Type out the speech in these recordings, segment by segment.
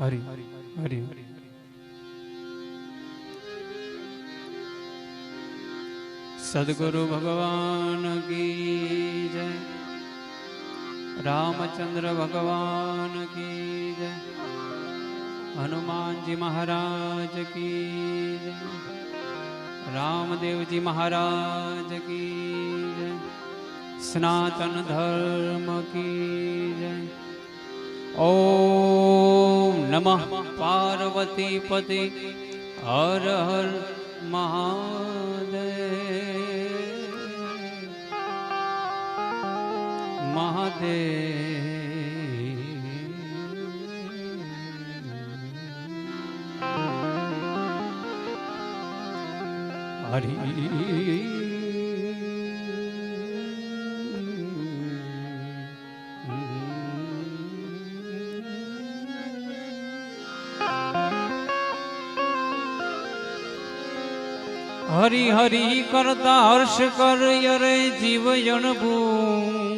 હરી હરી સદગુરુ ભગવાન કી જય. રામચંદ્ર ભગવાન કી જય. હનુમાનજી મહારાજ કી જય. રામદેવજી મહારાજ કી જય. સનાતન ધર્મ કી જય. ઓમ નમઃ પાર્વતી પતિ હર હર મહાદેવ મહાદેવ હરી હરી કરતા હર્ષ કર યરે જીવ જણભૂ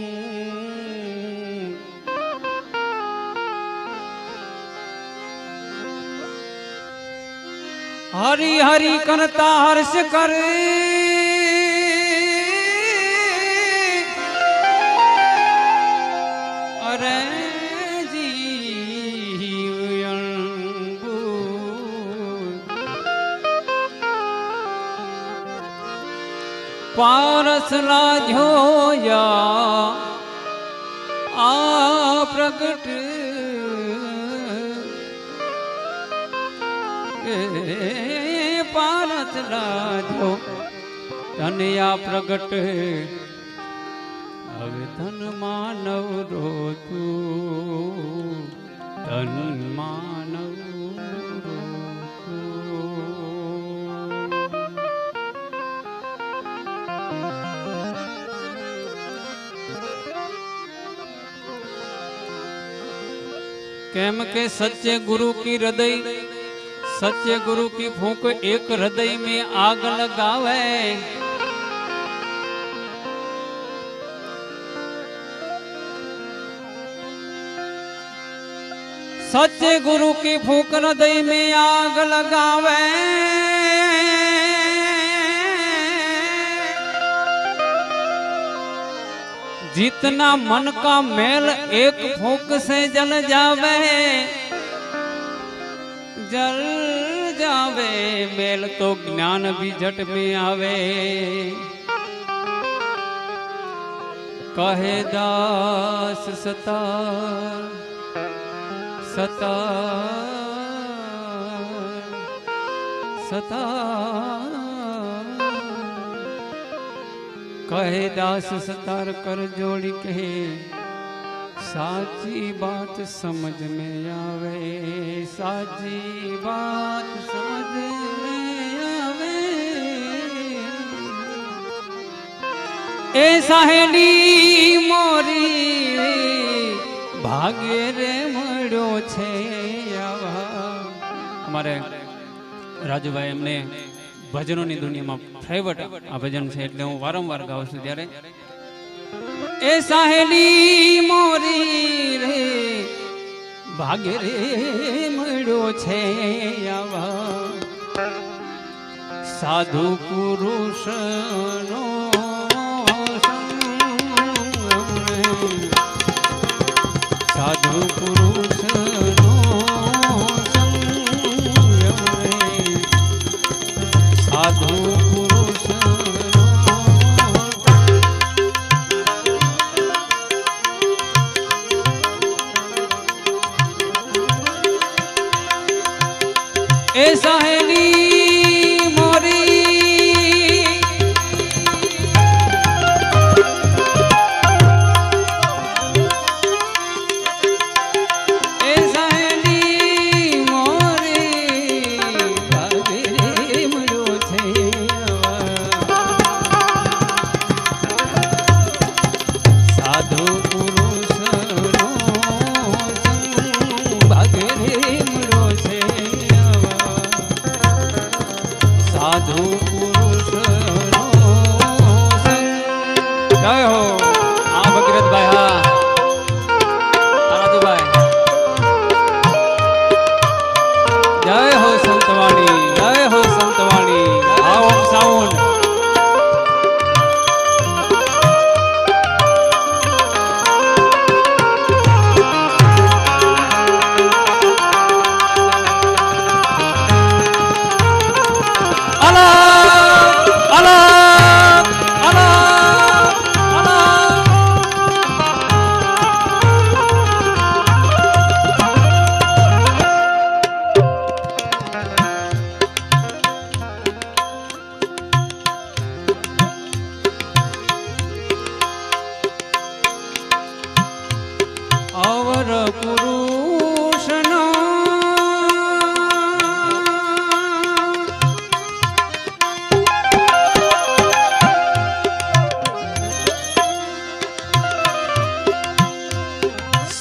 હરી હરી કરતા હર્ષ કર પારસલા જોયા આ પ્રગટ એ પારસલા જો તને આ પ્રગટ હવે ધન માનવ રો તું ધન માનવ केम के सच्चे गुरु की हृदय, सच्चे गुरु की फूक एक हृदय में आग लगावे। सच्चे गुरु की फूक हृदय में आग लगावे। जितना मन का मेल एक फूंक से जल जावे जल जावे मेल तो ज्ञान भी झट में आवे कहे दास सता सता सता કહે દાસ સતાર કર જોડી કહે. સાચી વાત સમજ મે આવે, સાચી વાત સમજ મે આવે. એ સાહેલી મોરી ભાગ્ય રે મળ્યો છે આવા. અમારે રાજુભાઈ એમને ભજનોની દુનિયામાં ફેવટ આ ભજન છે એટલે હું વારંવાર ગાઉં છું ત્યારે એ સાહેલી મોરી રે ભાગ્ય રે મળ્યો છે આવા સાધુ પુરુષનો. સાધુ પુરુષનો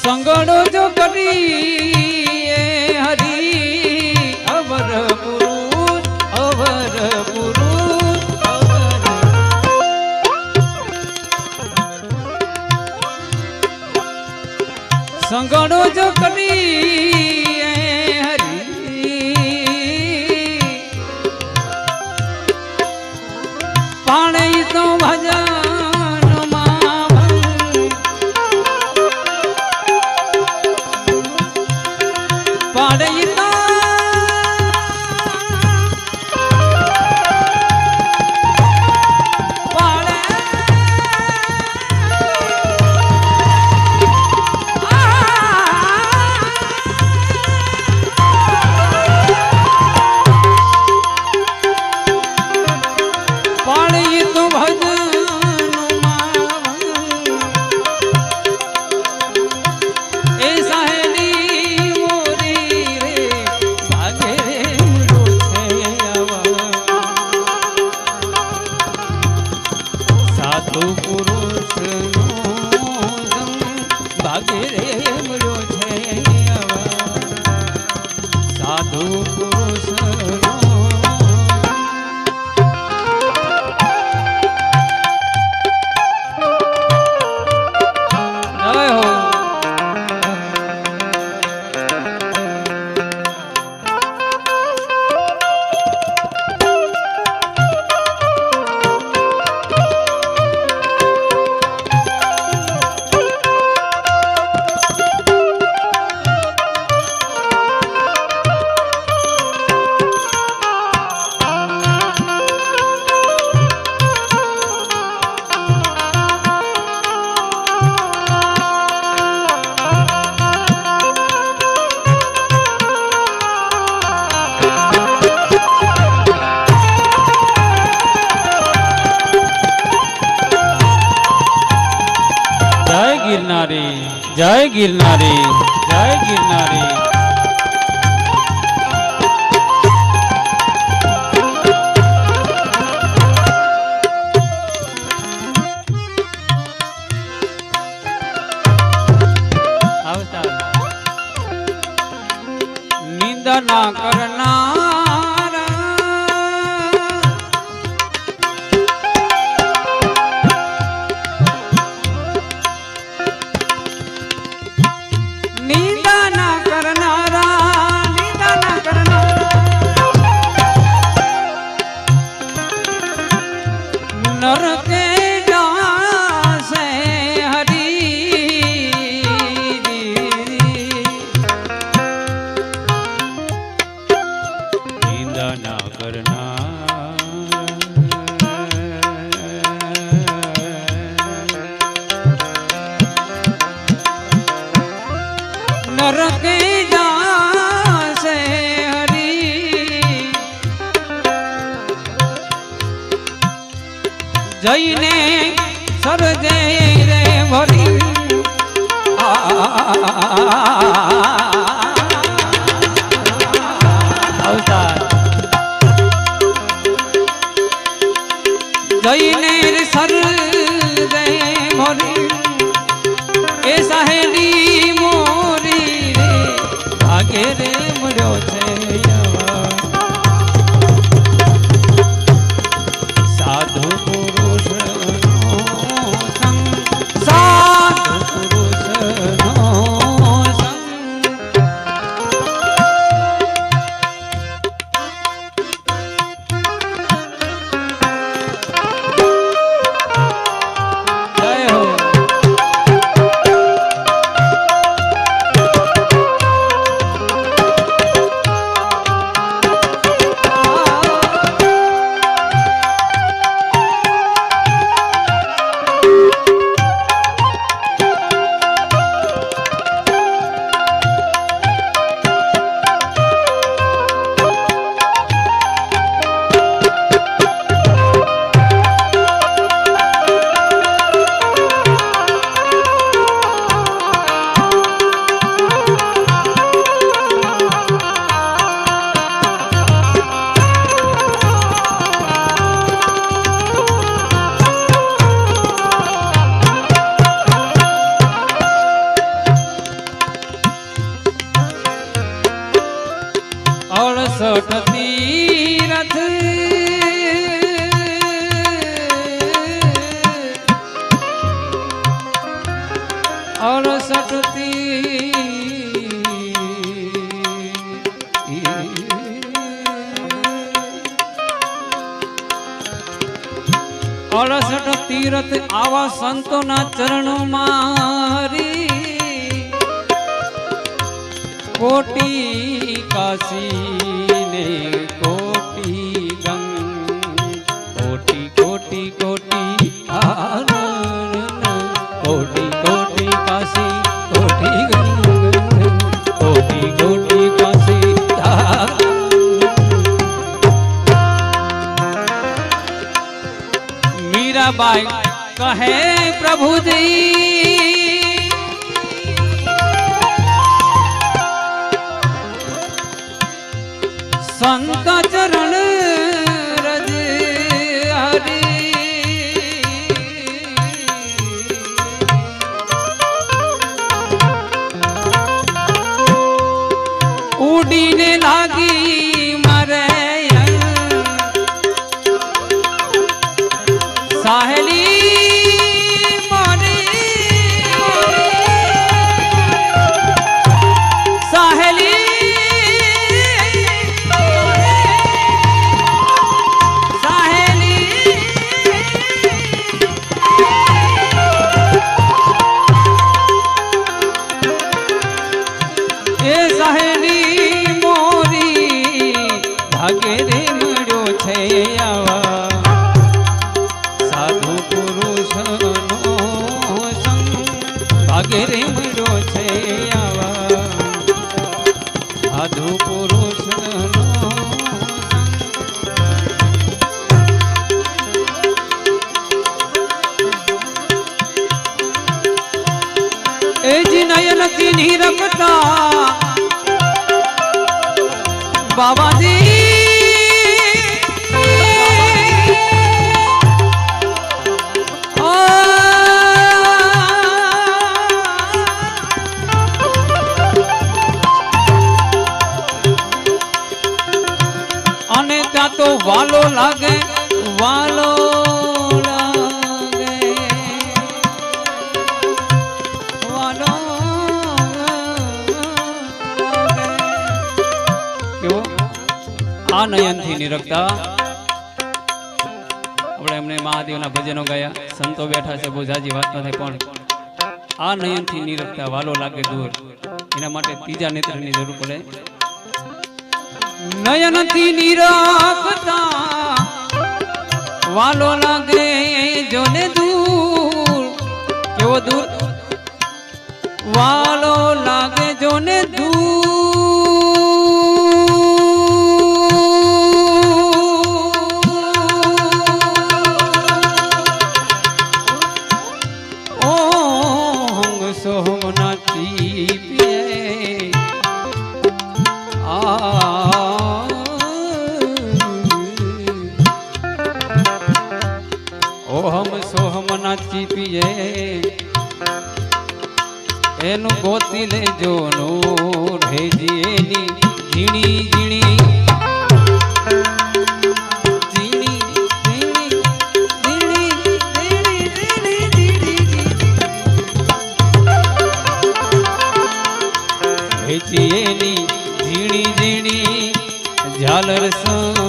સંગણો જો કરી હરી અવર ગુરુ અવર ગુરુ સંગણો જો કરી ಆಗಿಲ್ಲ જઈને સર રે મોરી એ સહેલી મોરી રે ભાગે રે. અડસઠ તીરથ આવા સંતોના ચરણો મારી કોટી કાશી ને મીરાબાઈ કહે પ્રભુજી નયન ચીની રમતા બાબાજી અને ત્યાં તો વાલો લાગે વાલો આ નયનથી નિરખતા. આપણે એમને મહાદેવના ભજનો ગયા. સંતો બેઠા છે બહુ વાત નથી પણ. આ નયનથી નિરખતા, વાલો લાગે દૂર. એના માટે ત્રીજા નેત્રની જરૂર પડે. નયનથી નિરખતા, વાલો લાગે જોને દૂર. કેવો દૂર? વાલો લાગે જોને દૂર. ઝીણી. હેચીએની ઝીણી ઝીણી ઝાલર સંભળાય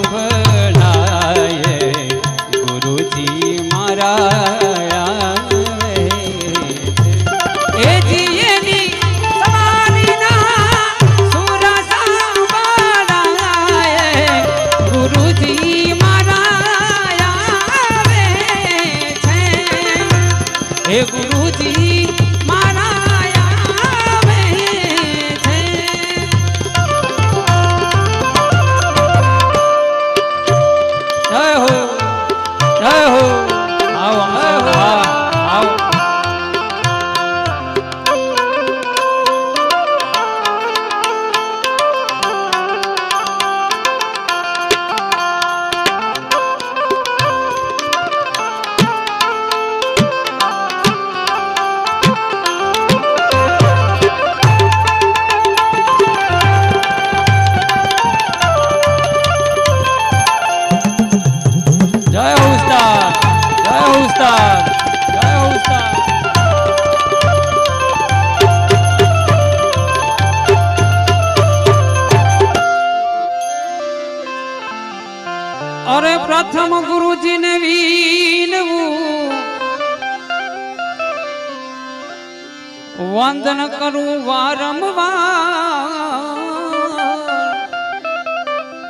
વારંવાર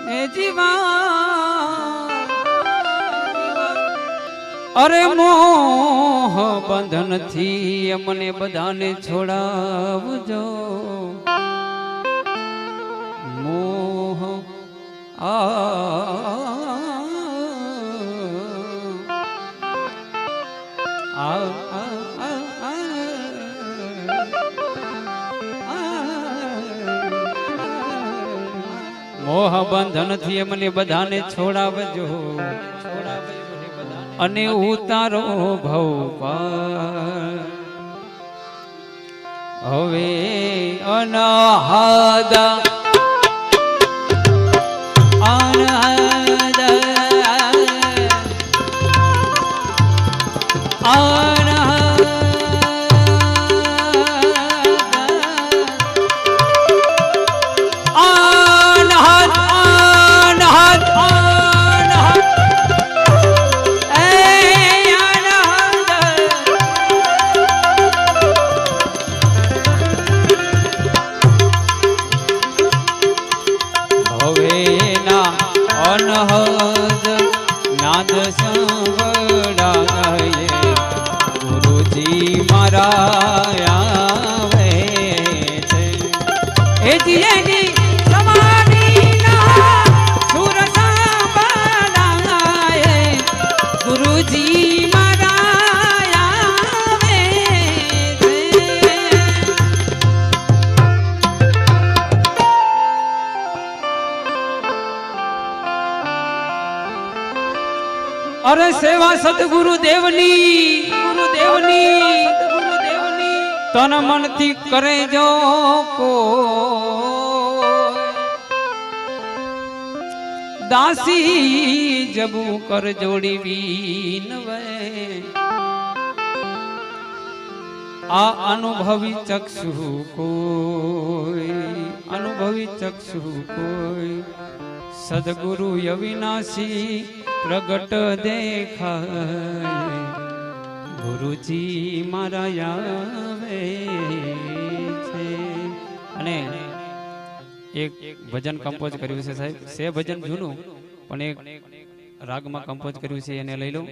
એ જીવા. અરે મોહ બંધનથી અમને બધાને છોડાવજો. મોહ આ બંધનથી મને બધાને છોડાવજો. અને ઉતારો ભવ હવે અનાહદ અનાહદ. અનાહદ. આવે છે. એ જીએની અરે સેવા સદગુરુ દેવની ગુરુ દેવની ગુરુ દેવની તન મનથી કરે જો કો દાસી જબુ કર જોડી વિનવે આ અનુભવી ચક્ષુ કોઈ, અનુભવી ચક્ષુ કોઈ. સદગુરુ અવિનાશી પ્રગટ દેખાય. ગુરુજી મારા આવે છે. અને એક ભજન કમ્પોઝ કર્યું છે સાહેબ. છે ભજન જૂનું, પણ એક રાગમાં કમ્પોઝ કર્યું છે, એને લઈ લઉં